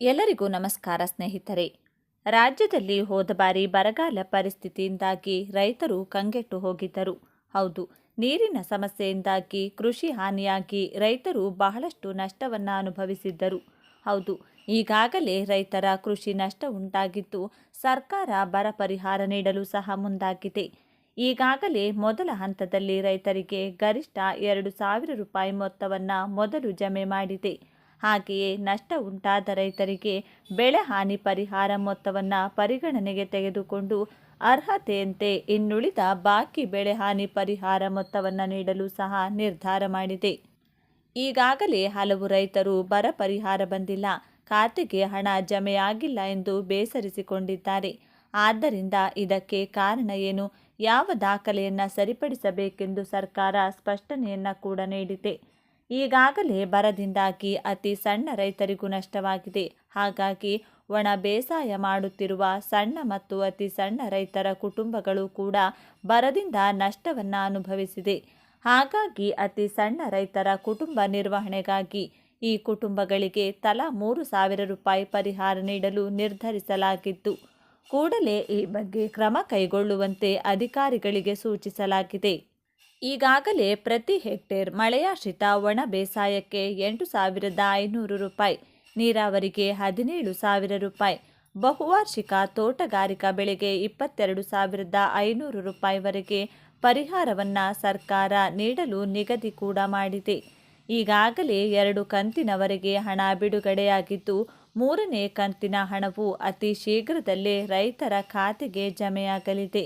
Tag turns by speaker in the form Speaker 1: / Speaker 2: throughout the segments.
Speaker 1: ಎಲ್ಲರಿಗೂ ನಮಸ್ಕಾರ ಸ್ನೇಹಿತರೆ. ರಾಜ್ಯದಲ್ಲಿ ಹೋದ ಬಾರಿ ಬರಗಾಲ ಪರಿಸ್ಥಿತಿಯಿಂದಾಗಿ ರೈತರು ಕಂಗೆಟ್ಟು ಹೋಗಿದ್ದರು. ಹೌದು, ನೀರಿನ ಸಮಸ್ಯೆಯಿಂದಾಗಿ ಕೃಷಿ ಹಾನಿಯಾಗಿ ರೈತರು ಬಹಳಷ್ಟು ನಷ್ಟವನ್ನು ಅನುಭವಿಸಿದ್ದರು. ಹೌದು, ಈಗಾಗಲೇ ರೈತರ ಕೃಷಿ ನಷ್ಟ ಉಂಟಾಗಿದ್ದು ಸರ್ಕಾರ ಬರ ಪರಿಹಾರ ನೀಡಲು ಸಹ ಮುಂದಾಗಿದೆ. ಈಗಾಗಲೇ ಮೊದಲ ಹಂತದಲ್ಲಿ ರೈತರಿಗೆ ಗರಿಷ್ಠ ಎರಡು ಸಾವಿರ ರೂಪಾಯಿ ಮೊತ್ತವನ್ನು ಮೊದಲು ಜಮೆ ಮಾಡಿದೆ. ಹಾಗೆಯೇ ನಷ್ಟ ಉಂಟಾದ ರೈತರಿಗೆ ಬೆಳೆ ಹಾನಿ ಪರಿಹಾರ ಮೊತ್ತವನ್ನು ಪರಿಗಣನೆಗೆ ತೆಗೆದುಕೊಂಡು ಅರ್ಹತೆಯಂತೆ ಇನ್ನುಳಿದ ಬಾಕಿ ಬೆಳೆ ಹಾನಿ ಪರಿಹಾರ ಮೊತ್ತವನ್ನು ನೀಡಲು ಸಹ ನಿರ್ಧಾರ ಮಾಡಿದೆ. ಈಗಾಗಲೇ ಹಲವು ರೈತರು ಬರ ಪರಿಹಾರ ಬಂದಿಲ್ಲ. ಖಾತೆಗೆ ಹಣ ಜಮೆಯಾಗಿಲ್ಲ ಎಂದು ಬೇಸರಿಸಿಕೊಂಡಿದ್ದಾರೆ. ಆದ್ದರಿಂದ ಇದಕ್ಕೆ ಕಾರಣ ಏನು? ಯಾವ ದಾಖಲೆಯನ್ನು ಸರಿಪಡಿಸಬೇಕೆಂದು ಸರ್ಕಾರ ಸ್ಪಷ್ಟನೆಯನ್ನು ಕೂಡ ನೀಡಿದೆ. ಈಗಾಗಲೇ ಬರದಿಂದಾಗಿ ಅತಿ ಸಣ್ಣ ರೈತರಿಗೂ ನಷ್ಟವಾಗಿದೆ. ಹಾಗಾಗಿ ಒಣ ಬೇಸಾಯ ಮಾಡುತ್ತಿರುವ ಸಣ್ಣ ಮತ್ತು ಅತಿ ಸಣ್ಣ ರೈತರ ಕುಟುಂಬಗಳು ಕೂಡ ಬರದಿಂದ ನಷ್ಟವನ್ನು ಅನುಭವಿಸಿದೆ. ಹಾಗಾಗಿ ಅತಿ ಸಣ್ಣ ರೈತರ ಕುಟುಂಬ ನಿರ್ವಹಣೆಗಾಗಿ ಈ ಕುಟುಂಬಗಳಿಗೆ ತಲಾ ಮೂರು ಸಾವಿರ ರೂಪಾಯಿ ಪರಿಹಾರ ನೀಡಲು ನಿರ್ಧರಿಸಲಾಗಿತ್ತು ಕೂಡಲೇ ಈ ಬಗ್ಗೆ ಕ್ರಮ ಕೈಗೊಳ್ಳುವಂತೆ ಅಧಿಕಾರಿಗಳಿಗೆ ಸೂಚಿಸಲಾಗಿದೆ. ಈಗಾಗಲೇ ಪ್ರತಿ ಹೆಕ್ಟೇರ್ ಮಳೆಯಾಶ್ರಿತ ಒಣ ಬೇಸಾಯಕ್ಕೆ ಎಂಟು ಸಾವಿರದ ಐನೂರು ರೂಪಾಯಿ, ನೀರಾವರಿಗೆ ಹದಿನೇಳು ಸಾವಿರ ರೂಪಾಯಿ, ಬಹುವಾರ್ಷಿಕ ತೋಟಗಾರಿಕಾ ಬೆಳೆಗೆ ಇಪ್ಪತ್ತೆರಡು ಸಾವಿರದ ಐನೂರು ರೂಪಾಯಿವರೆಗೆ ಪರಿಹಾರವನ್ನು ಸರ್ಕಾರ ನೀಡಲು ನಿಗದಿ ಕೂಡ ಮಾಡಿದೆ. ಈಗಾಗಲೇ ಎರಡು ಕಂತಿನವರೆಗೆ ಹಣ ಬಿಡುಗಡೆಯಾಗಿದ್ದು, ಮೂರನೇ ಕಂತಿನ ಹಣವು ಅತಿ ಶೀಘ್ರದಲ್ಲೇ ರೈತರ ಖಾತೆಗೆ ಜಮೆಯಾಗಲಿದೆ.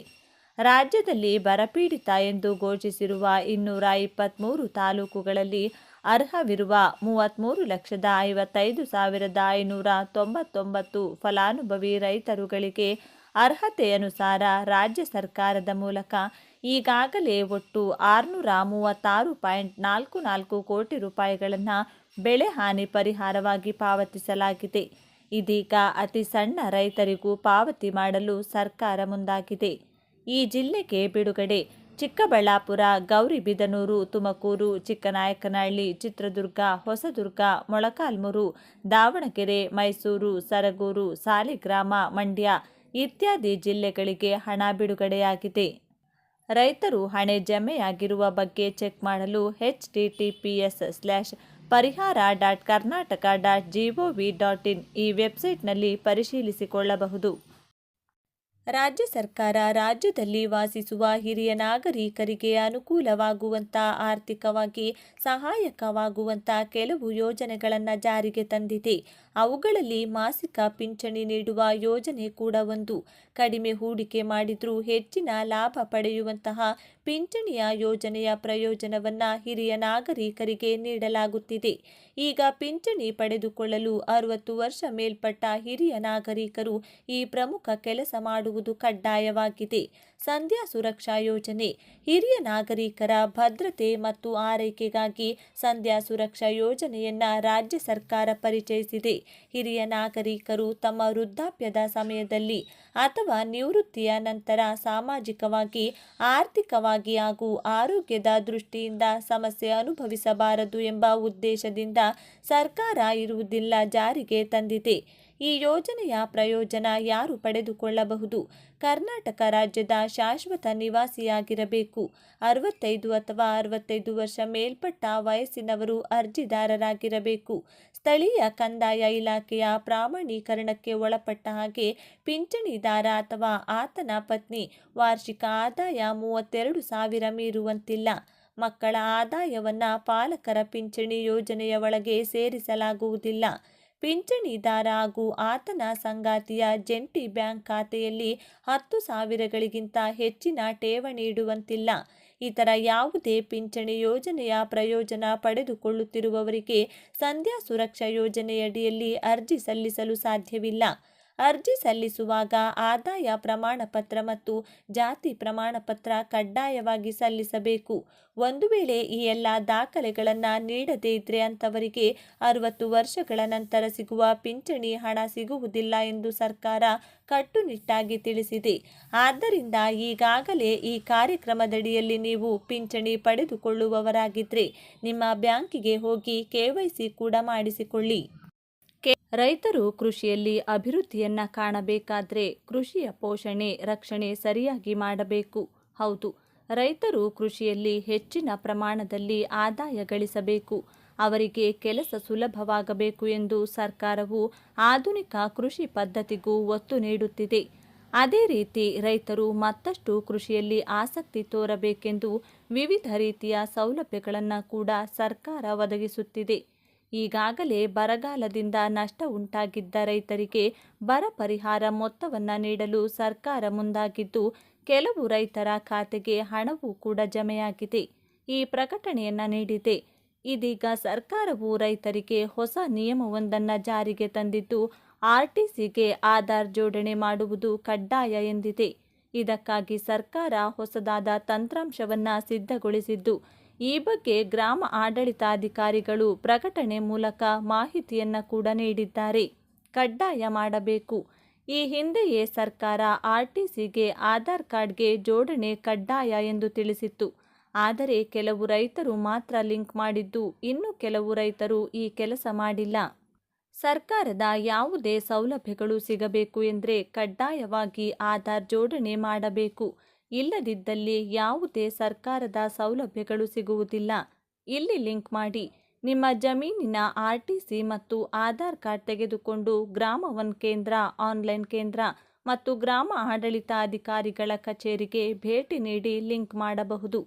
Speaker 1: ರಾಜ್ಯದಲ್ಲಿ ಬರಪೀಡಿತ ಎಂದು ಘೋಷಿಸಿರುವ ಇನ್ನೂರ ಇಪ್ಪತ್ತ್ಮೂರು ತಾಲೂಕುಗಳಲ್ಲಿ ಅರ್ಹವಿರುವ ಮೂವತ್ತ್ಮೂರು ಲಕ್ಷದ ಐವತ್ತೈದು ಸಾವಿರದ ಐನೂರ ತೊಂಬತ್ತೊಂಬತ್ತು ಫಲಾನುಭವಿ ರೈತರುಗಳಿಗೆ ಅರ್ಹತೆಯನುಸಾರ ರಾಜ್ಯ ಸರ್ಕಾರದ ಮೂಲಕ ಈಗಾಗಲೇ ಒಟ್ಟು ಆರುನೂರ ಮೂವತ್ತಾರು ಪಾಯಿಂಟ್ ನಾಲ್ಕು ನಾಲ್ಕು ಕೋಟಿ ರೂಪಾಯಿಗಳನ್ನು ಬೆಳೆ ಹಾನಿ ಪರಿಹಾರವಾಗಿ ಪಾವತಿಸಲಾಗಿದೆ. ಇದೀಗ ಅತಿ ಸಣ್ಣ ರೈತರಿಗೂ ಪಾವತಿ ಮಾಡಲು ಸರ್ಕಾರ ಮುಂದಾಗಿದೆ. ಈ ಜಿಲ್ಲೆಗೆ ಬಿಡುಗಡೆ. ಚಿಕ್ಕಬಳ್ಳಾಪುರ ಗೌರಿಬಿದನೂರು ತುಮಕೂರು, ಚಿಕ್ಕನಾಯಕನಹಳ್ಳಿ, ಚಿತ್ರದುರ್ಗ, ಹೊಸದುರ್ಗ, ಮೊಳಕಾಲ್ಮೂರು, ದಾವಣಗೆರೆ, ಮೈಸೂರು, ಸರಗೂರು, ಸಾಲಿಗ್ರಾಮ, ಮಂಡ್ಯ ಇತ್ಯಾದಿ ಜಿಲ್ಲೆಗಳಿಗೆ ಹಣ ಬಿಡುಗಡೆಯಾಗಿದೆ. ರೈತರು ಹಣೆ ಜಮೆಯಾಗಿರುವ ಬಗ್ಗೆ ಚೆಕ್ ಮಾಡಲು H T slash Parihara dot Karnataka dot G O V dot in ಈ ವೆಬ್ಸೈಟ್ನಲ್ಲಿ ಪರಿಶೀಲಿಸಿಕೊಳ್ಳಬಹುದು. ರಾಜ್ಯ ಸರ್ಕಾರ ರಾಜ್ಯದಲ್ಲಿ ವಾಸಿಸುವ ಹಿರಿಯ ನಾಗರಿಕರಿಗೆ ಅನುಕೂಲವಾಗುವಂಥ ಆರ್ಥಿಕವಾಗಿ ಸಹಾಯಕವಾಗುವಂಥ ಕೆಲವು ಯೋಜನೆಗಳನ್ನು ಜಾರಿಗೆ ತಂದಿದೆ. ಅವುಗಳಲ್ಲಿ ಮಾಸಿಕ ಪಿಂಚಣಿ ನೀಡುವ ಯೋಜನೆ ಕೂಡ ಒಂದು. ಕಡಿಮೆ ಹೂಡಿಕೆ ಮಾಡಿದರೂ ಹೆಚ್ಚಿನ ಲಾಭ ಪಡೆಯುವಂತಹ ಪಿಂಚಣಿಯ ಯೋಜನೆಯ ಪ್ರಯೋಜನವನ್ನು ಹಿರಿಯ ನಾಗರಿಕರಿಗೆ ನೀಡಲಾಗುತ್ತಿದೆ. ಈಗ ಪಿಂಚಣಿ ಪಡೆದುಕೊಳ್ಳಲು ಅರವತ್ತು ವರ್ಷ ಮೇಲ್ಪಟ್ಟ ಹಿರಿಯ ನಾಗರಿಕರು ಈ ಪ್ರಮುಖ ಕೆಲಸ ಮಾಡುವುದು ಕಡ್ಡಾಯವಾಗಿದೆ. ಸಂಧ್ಯಾ ಸುರಕ್ಷಾ ಯೋಜನೆ, ಹಿರಿಯ ನಾಗರಿಕರ ಭದ್ರತೆ ಮತ್ತು ಆರೈಕೆಗಾಗಿ ಸಂಧ್ಯಾ ಸುರಕ್ಷಾ ಯೋಜನೆಯನ್ನ ರಾಜ್ಯ ಸರ್ಕಾರ ಪರಿಚಯಿಸಿದೆ. ಹಿರಿಯ ನಾಗರಿಕರು ತಮ್ಮ ವೃದ್ಧಾಪ್ಯದ ಸಮಯದಲ್ಲಿ ಅಥವಾ ನಿವೃತ್ತಿಯ ನಂತರ ಸಾಮಾಜಿಕವಾಗಿ, ಆರ್ಥಿಕವಾಗಿ ಹಾಗೂ ಆರೋಗ್ಯದ ದೃಷ್ಟಿಯಿಂದ ಸಮಸ್ಯೆ ಅನುಭವಿಸಬಾರದು ಎಂಬ ಉದ್ದೇಶದಿಂದ ಸರ್ಕಾರ ಇರುವುದಿಲ್ಲ, ಜಾರಿಗೆ ತಂದಿದೆ. ಈ ಯೋಜನೆಯ ಪ್ರಯೋಜನ ಯಾರು ಪಡೆದುಕೊಳ್ಳಬಹುದು? ಕರ್ನಾಟಕ ರಾಜ್ಯದ ಶಾಶ್ವತ ನಿವಾಸಿಯಾಗಿರಬೇಕು. ಅರವತ್ತೈದು ಅಥವಾ ಅರವತ್ತೈದು ವರ್ಷ ಮೇಲ್ಪಟ್ಟ ವಯಸ್ಸಿನವರು ಅರ್ಜಿದಾರರಾಗಿರಬೇಕು. ಸ್ಥಳೀಯ ಕಂದಾಯ ಇಲಾಖೆಯ ಪ್ರಾಮಾಣೀಕರಣಕ್ಕೆ ಒಳಪಟ್ಟ ಹಾಗೆ ಪಿಂಚಣಿದಾರ ಅಥವಾ ಆತನ ಪತ್ನಿ ವಾರ್ಷಿಕ ಆದಾಯ ಮೂವತ್ತೆರಡು ಸಾವಿರ ಮೀರುವಂತಿಲ್ಲ. ಮಕ್ಕಳ ಆದಾಯವನ್ನು ಪಾಲಕರ ಪಿಂಚಣಿ ಯೋಜನೆಯ ಒಳಗೆ ಸೇರಿಸಲಾಗುವುದಿಲ್ಲ. ಪಿಂಚಣಿದಾರ ಹಾಗೂ ಆತನ ಸಂಗಾತಿಯ ಜಂಟಿ ಬ್ಯಾಂಕ್ ಖಾತೆಯಲ್ಲಿ ಹತ್ತು ಸಾವಿರಗಳಿಗಿಂತ ಹೆಚ್ಚಿನ ಠೇವಣಿ ಇಡುವಂತಿಲ್ಲ. ಇತರ ಯಾವುದೇ ಪಿಂಚಣಿ ಯೋಜನೆಯ ಪ್ರಯೋಜನ ಪಡೆದುಕೊಳ್ಳುತ್ತಿರುವವರಿಗೆ ಸಂಧ್ಯಾ ಸುರಕ್ಷಾ ಯೋಜನೆಯಡಿಯಲ್ಲಿ ಅರ್ಜಿ ಸಲ್ಲಿಸಲು ಸಾಧ್ಯವಿಲ್ಲ. ಅರ್ಜಿ ಸಲ್ಲಿಸುವಾಗ ಆದಾಯ ಪ್ರಮಾಣ ಪತ್ರ ಮತ್ತು ಜಾತಿ ಪ್ರಮಾಣ ಪತ್ರ ಕಡ್ಡಾಯವಾಗಿ ಸಲ್ಲಿಸಬೇಕು. ಒಂದು ವೇಳೆ ಈ ಎಲ್ಲ ದಾಖಲೆಗಳನ್ನು ನೀಡದೇ ಇದ್ರೆ ಅಂಥವರಿಗೆ ಅರವತ್ತು ವರ್ಷಗಳ ನಂತರ ಸಿಗುವ ಪಿಂಚಣಿ ಹಣ ಸಿಗುವುದಿಲ್ಲ ಎಂದು ಸರ್ಕಾರ ಕಟ್ಟುನಿಟ್ಟಾಗಿ ತಿಳಿಸಿದೆ. ಆದ್ದರಿಂದ ಈಗಾಗಲೇ ಈ ಕಾರ್ಯಕ್ರಮದಡಿಯಲ್ಲಿ ನೀವು ಪಿಂಚಣಿ ಪಡೆದುಕೊಳ್ಳುವವರಾಗಿದ್ದರೆ ನಿಮ್ಮ ಬ್ಯಾಂಕಿಗೆ ಹೋಗಿ ಕೆ ಕೂಡ ಮಾಡಿಸಿಕೊಳ್ಳಿ. ರೈತರು ಕೃಷಿಯಲ್ಲಿ ಅಭಿವೃದ್ಧಿಯನ್ನ ಕಾಣಬೇಕಾದ್ರೆ ಕೃಷಿಯ ಪೋಷಣೆ, ರಕ್ಷಣೆ ಸರಿಯಾಗಿ ಮಾಡಬೇಕು. ಹೌದು, ರೈತರು ಕೃಷಿಯಲ್ಲಿ ಹೆಚ್ಚಿನ ಪ್ರಮಾಣದಲ್ಲಿ ಆದಾಯ ಗಳಿಸಬೇಕು. ಅವರಿಗೆ ಕೆಲಸ ಸುಲಭವಾಗಬೇಕು ಎಂದು ಸರ್ಕಾರವು ಆಧುನಿಕ ಕೃಷಿ ಪದ್ಧತಿಗೂ ಒತ್ತು ನೀಡುತ್ತಿದೆ. ಅದೇ ರೀತಿ ರೈತರು ಮತ್ತಷ್ಟು ಕೃಷಿಯಲ್ಲಿ ಆಸಕ್ತಿ ತೋರಬೇಕೆಂದು ವಿವಿಧ ರೀತಿಯ ಸೌಲಭ್ಯಗಳನ್ನು ಕೂಡ ಸರ್ಕಾರ ಒದಗಿಸುತ್ತಿದೆ. ಈಗಾಗಲೇ ಬರಗಾಲದಿಂದ ನಷ್ಟ ಉಂಟಾಗಿದ್ದ ರೈತರಿಗೆ ಬರ ಪರಿಹಾರ ಮೊತ್ತವನ್ನು ನೀಡಲು ಸರ್ಕಾರ ಮುಂದಾಗಿದ್ದು, ಕೆಲವು ರೈತರ ಖಾತೆಗೆ ಹಣವೂ ಕೂಡ ಜಮೆಯಾಗಿದೆ. ಈ ಪ್ರಕಟಣೆಯನ್ನು ನೀಡಿದೆ. ಇದೀಗ ಸರ್ಕಾರವು ರೈತರಿಗೆ ಹೊಸ ನಿಯಮವೊಂದನ್ನು ಜಾರಿಗೆ ತಂದಿದ್ದು ಆರ್ಟಿಸಿಗೆ ಆಧಾರ್ ಜೋಡಣೆ ಮಾಡುವುದು ಕಡ್ಡಾಯ ಎಂದಿದೆ. ಇದಕ್ಕಾಗಿ ಸರ್ಕಾರ ಹೊಸದಾದ ತಂತ್ರಾಂಶವನ್ನು ಸಿದ್ಧಗೊಳಿಸಿದ್ದು ಈ ಬಗ್ಗೆ ಗ್ರಾಮ ಆಡಳಿತಾಧಿಕಾರಿಗಳು ಪ್ರಕಟಣೆ ಮೂಲಕ ಮಾಹಿತಿಯನ್ನು ಕೂಡ ನೀಡಿದ್ದಾರೆ. ಕಡ್ಡಾಯ ಮಾಡಬೇಕು. ಈ ಹಿಂದೆಯೇ ಸರ್ಕಾರ ಆರ್ಟಿಸಿಗೆ ಆಧಾರ್ ಕಾರ್ಡ್ಗೆ ಜೋಡಣೆ ಕಡ್ಡಾಯ ಎಂದು ತಿಳಿಸಿತ್ತು. ಆದರೆ ಕೆಲವು ರೈತರು ಮಾತ್ರ ಲಿಂಕ್ ಮಾಡಿದ್ದು, ಇನ್ನು ಕೆಲವು ರೈತರು ಈ ಕೆಲಸ ಮಾಡಿಲ್ಲ. ಸರ್ಕಾರದ ಯಾವುದೇ ಸೌಲಭ್ಯಗಳು ಸಿಗಬೇಕು ಎಂದರೆ ಕಡ್ಡಾಯವಾಗಿ ಆಧಾರ್ ಜೋಡಣೆ ಮಾಡಬೇಕು. ಇಲ್ಲದಿದ್ದಲ್ಲಿ ಯಾವುದೇ ಸರ್ಕಾರದ ಸೌಲಭ್ಯಗಳು ಸಿಗುವುದಿಲ್ಲ. ಇಲ್ಲಿ ಲಿಂಕ್ ಮಾಡಿ. ನಿಮ್ಮ ಜಮೀನಿನ ಆರ್ ಮತ್ತು ಆಧಾರ್ ಕಾರ್ಡ್ ತೆಗೆದುಕೊಂಡು ಗ್ರಾಮ ಒನ್ ಕೇಂದ್ರ, ಆನ್ಲೈನ್ ಕೇಂದ್ರ ಮತ್ತು ಗ್ರಾಮ ಆಡಳಿತಾಧಿಕಾರಿಗಳ ಕಚೇರಿಗೆ ಭೇಟಿ ನೀಡಿ ಲಿಂಕ್ ಮಾಡಬಹುದು.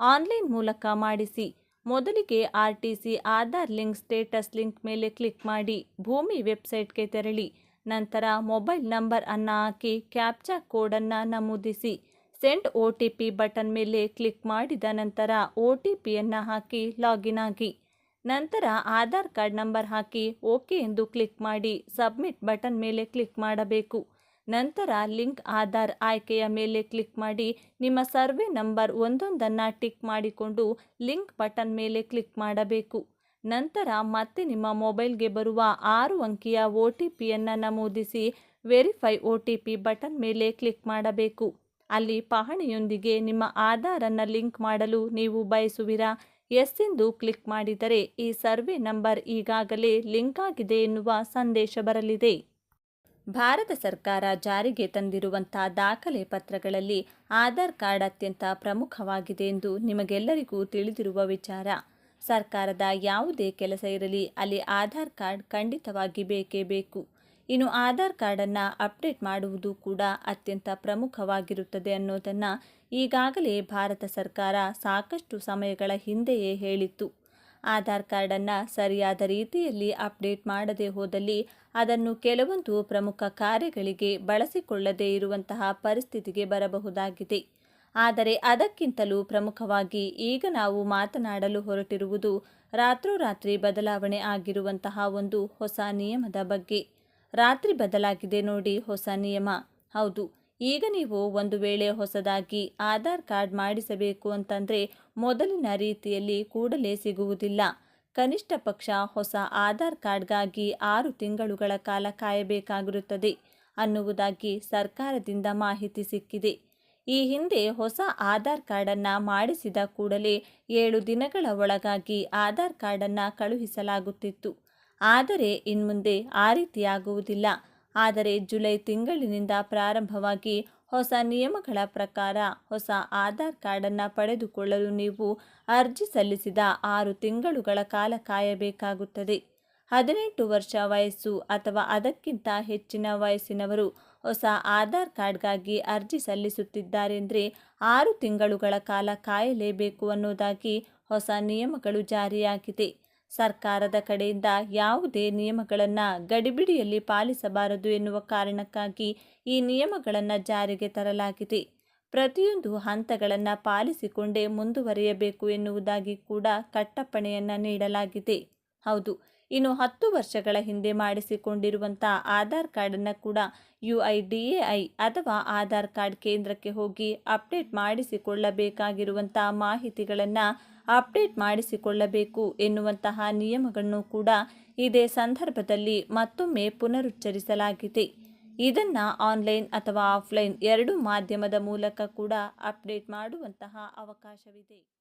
Speaker 1: ಆನ್ಲೈನ್ ಮೂಲಕ ಮಾಡಿಸಿ. ಮೊದಲಿಗೆ R T C Aadhaar link status link ಮೇಲೆ ಕ್ಲಿಕ್ ಮಾಡಿ. ಭೂಮಿ ವೆಬ್ಸೈಟ್ಗೆ ತೆರಳಿ. ನಂತರ ಮೊಬೈಲ್ ನಂಬರ್ ಅನ್ನು ಹಾಕಿ ಕ್ಯಾಪ್ಚಾ ಕೋಡನ್ನು ನಮೂದಿಸಿ. Send O T P button ಮೇಲೆ ಕ್ಲಿಕ್ ಮಾಡಿದ ನಂತರ ಒ ಟಿ ಪಿಯನ್ನು ಹಾಕಿ ಲಾಗಿನ್ ಆಗಿ. ನಂತರ ಆಧಾರ್ ಕಾರ್ಡ್ ನಂಬರ್ ಹಾಕಿ ಓಕೆ ಎಂದು ಕ್ಲಿಕ್ ಮಾಡಿ ಸಬ್ಮಿಟ್ ಬಟನ್ ಮೇಲೆ ಕ್ಲಿಕ್ ಮಾಡಬೇಕು. ನಂತರ ಲಿಂಕ್ ಆಧಾರ್ ಆಯ್ಕೆಯ ಮೇಲೆ ಕ್ಲಿಕ್ ಮಾಡಿ ನಿಮ್ಮ ಸರ್ವೆ ನಂಬರ್ ಒಂದೊಂದನ್ನು ಟಿಕ್ ಮಾಡಿಕೊಂಡು ಲಿಂಕ್ ಬಟನ್ ಮೇಲೆ ಕ್ಲಿಕ್ ಮಾಡಬೇಕು. ನಂತರ ಮತ್ತೆ ನಿಮ್ಮ ಮೊಬೈಲ್ಗೆ ಬರುವ ಆರು ಅಂಕಿಯ ಒ ಟಿ ಪಿಯನ್ನು ನಮೂದಿಸಿ verify O T P button ಮೇಲೆ ಕ್ಲಿಕ್ ಮಾಡಬೇಕು. ಅಲ್ಲಿ ಪಹಣಿಯೊಂದಿಗೆ ನಿಮ್ಮ ಆಧಾರನ್ನು ಲಿಂಕ್ ಮಾಡಲು ನೀವು ಬಯಸುವಿರಾ? ಎಸ್ ಎಂದು ಕ್ಲಿಕ್ ಮಾಡಿದರೆ ಈ ಸರ್ವೆ ನಂಬರ್ ಈಗಾಗಲೇ ಲಿಂಕ್ ಆಗಿದೆ ಎನ್ನುವ ಸಂದೇಶ ಬರಲಿದೆ. ಭಾರತ ಸರ್ಕಾರ ಜಾರಿಗೆ ತಂದಿರುವಂಥ ದಾಖಲೆ ಪತ್ರಗಳಲ್ಲಿ ಆಧಾರ್ ಕಾರ್ಡ್ ಅತ್ಯಂತ ಪ್ರಮುಖವಾಗಿದೆ ಎಂದು ನಿಮಗೆಲ್ಲರಿಗೂ ತಿಳಿದಿರುವ ವಿಚಾರ. ಸರ್ಕಾರದ ಯಾವುದೇ ಕೆಲಸ ಇರಲಿ, ಅಲ್ಲಿ ಆಧಾರ್ ಕಾರ್ಡ್ ಖಂಡಿತವಾಗಿ ಬೇಕೇ ಬೇಕು. ಇನ್ನು ಆಧಾರ್ ಕಾರ್ಡನ್ನು ಅಪ್ಡೇಟ್ ಮಾಡುವುದು ಕೂಡ ಅತ್ಯಂತ ಪ್ರಮುಖವಾಗಿರುತ್ತದೆ ಅನ್ನೋದನ್ನು ಈಗಾಗಲೇ ಭಾರತ ಸರ್ಕಾರ ಸಾಕಷ್ಟು ಸಮಯಗಳ ಹಿಂದೆಯೇ ಹೇಳಿತ್ತು. ಆಧಾರ್ ಕಾರ್ಡನ್ನು ಸರಿಯಾದ ರೀತಿಯಲ್ಲಿ ಅಪ್ಡೇಟ್ ಮಾಡದೆ ಹೋದಲ್ಲಿ ಅದನ್ನು ಕೆಲವೊಂದು ಪ್ರಮುಖ ಕಾರ್ಯಗಳಿಗೆ ಬಳಸಿಕೊಳ್ಳದೇ ಇರುವಂತಹ ಪರಿಸ್ಥಿತಿಗೆ ಬರಬಹುದಾಗಿದೆ. ಆದರೆ ಅದಕ್ಕಿಂತಲೂ ಪ್ರಮುಖವಾಗಿ ಈಗ ನಾವು ಮಾತನಾಡಲು ಹೊರಟಿರುವುದು ರಾತ್ರೋರಾತ್ರಿ ಬದಲಾವಣೆ ಆಗಿರುವಂತಹ ಒಂದು ಹೊಸ ನಿಯಮದ ಬಗ್ಗೆ. ರಾತ್ರಿ ಬದಲಾಗಿದೆ ನೋಡಿ ಹೊಸ ನಿಯಮ. ಹೌದು, ಈಗ ನೀವು ಒಂದು ವೇಳೆ ಹೊಸದಾಗಿ ಆಧಾರ್ ಕಾರ್ಡ್ ಮಾಡಿಸಬೇಕು ಅಂತಂದರೆ ಮೊದಲಿನ ರೀತಿಯಲ್ಲಿ ಕೂಡಲೇ ಸಿಗುವುದಿಲ್ಲ. ಕನಿಷ್ಠ ಪಕ್ಷ ಹೊಸ ಆಧಾರ್ ಕಾರ್ಡ್ಗಾಗಿ ಆರು ತಿಂಗಳುಗಳ ಕಾಲ ಕಾಯಬೇಕಾಗಿರುತ್ತದೆ ಅನ್ನುವುದಾಗಿ ಸರ್ಕಾರದಿಂದ ಮಾಹಿತಿ ಸಿಕ್ಕಿದೆ. ಈ ಹಿಂದೆ ಹೊಸ ಆಧಾರ್ ಕಾರ್ಡನ್ನು ಮಾಡಿಸಿದ ಕೂಡಲೇ ಏಳು ದಿನಗಳ ಒಳಗಾಗಿ ಆಧಾರ್ ಕಾರ್ಡನ್ನು ಕಳುಹಿಸಲಾಗುತ್ತಿತ್ತು. ಆದರೆ ಇನ್ಮುಂದೆ ಆ ರೀತಿಯಾಗುವುದಿಲ್ಲ. ಆದರೆ ಜುಲೈ ತಿಂಗಳಿನಿಂದ ಪ್ರಾರಂಭವಾಗಿ ಹೊಸ ನಿಯಮಗಳ ಪ್ರಕಾರ ಹೊಸ ಆಧಾರ್ ಕಾರ್ಡನ್ನು ಪಡೆದುಕೊಳ್ಳಲು ನೀವು ಅರ್ಜಿ ಸಲ್ಲಿಸಿದ ಆರು ತಿಂಗಳುಗಳ ಕಾಲ ಕಾಯಬೇಕಾಗುತ್ತದೆ. ಹದಿನೆಂಟು ವರ್ಷ ವಯಸ್ಸು ಅಥವಾ ಅದಕ್ಕಿಂತ ಹೆಚ್ಚಿನ ವಯಸ್ಸಿನವರು ಹೊಸ ಆಧಾರ್ ಕಾರ್ಡ್ಗಾಗಿ ಅರ್ಜಿ ಸಲ್ಲಿಸುತ್ತಿದ್ದಾರೆಂದರೆ ಆರು ತಿಂಗಳುಗಳ ಕಾಲ ಕಾಯಲೇಬೇಕು ಅನ್ನೋದಾಗಿ ಹೊಸ ನಿಯಮಗಳು ಜಾರಿಯಾಗಿದೆ. ಸರ್ಕಾರದ ಕಡೆಯಿಂದ ಯಾವುದೇ ನಿಯಮಗಳನ್ನು ಗಡಿಬಿಡಿಯಲ್ಲಿ ಪಾಲಿಸಬಾರದು ಎನ್ನುವ ಕಾರಣಕ್ಕಾಗಿ ಈ ನಿಯಮಗಳನ್ನು ಜಾರಿಗೆ ತರಲಾಗಿದೆ. ಪ್ರತಿಯೊಂದು ಹಂತಗಳನ್ನು ಪಾಲಿಸಿಕೊಂಡೇ ಮುಂದುವರಿಯಬೇಕು ಎನ್ನುವುದಾಗಿ ಕೂಡ ಕಟ್ಟಪ್ಪಣೆಯನ್ನು ನೀಡಲಾಗಿದೆ. ಹೌದು ಇನ್ನು ಹತ್ತು ವರ್ಷಗಳ ಹಿಂದೆ ಮಾಡಿಸಿಕೊಂಡಿರುವಂಥ ಆಧಾರ್ ಕಾರ್ಡನ್ನು ಕೂಡ U I D A I ಅಥವಾ ಆಧಾರ್ ಕಾರ್ಡ್ ಕೇಂದ್ರಕ್ಕೆ ಹೋಗಿ ಅಪ್ಡೇಟ್ ಮಾಡಿಸಿಕೊಳ್ಳಬೇಕಾಗಿರುವಂಥ ಮಾಹಿತಿಗಳನ್ನು ಅಪ್ಡೇಟ್ ಮಾಡಿಸಿಕೊಳ್ಳಬೇಕು ಎನ್ನುವಂತಹ ನಿಯಮಗಳನ್ನು ಕೂಡ ಇದೇ ಸಂದರ್ಭದಲ್ಲಿ ಮತ್ತೊಮ್ಮೆ ಪುನರುಚ್ಚರಿಸಲಾಗಿದೆ. ಇದನ್ನು ಆನ್ಲೈನ್ ಅಥವಾ ಆಫ್ಲೈನ್ ಎರಡೂ ಮಾಧ್ಯಮದ ಮೂಲಕ ಕೂಡ ಅಪ್ಡೇಟ್ ಮಾಡುವಂತಹ ಅವಕಾಶವಿದೆ.